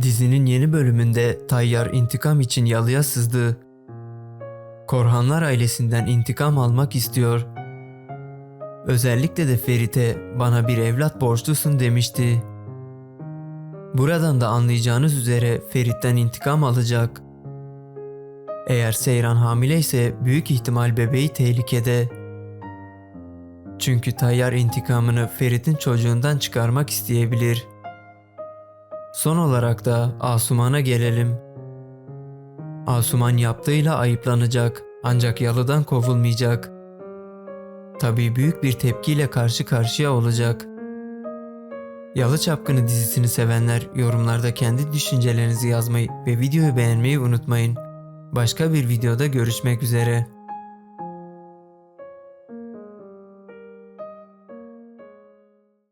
Dizinin yeni bölümünde Tayyar intikam için yalıya sızdı. Korhanlar ailesinden intikam almak istiyor. Özellikle de Ferit'e bana bir evlat borçlusun demişti. Buradan da anlayacağınız üzere Ferit'ten intikam alacak. Eğer Seyran hamileyse büyük ihtimal bebeği tehlikede. Çünkü Tayyar intikamını Ferit'in çocuğundan çıkarmak isteyebilir. Son olarak da Asuman'a gelelim. Asuman yaptığıyla ayıplanacak ancak yalıdan kovulmayacak. Tabii büyük bir tepkiyle karşı karşıya olacak. Yalı Çapkını dizisini sevenler yorumlarda kendi düşüncelerinizi yazmayı ve videoyu beğenmeyi unutmayın. Başka bir videoda görüşmek üzere.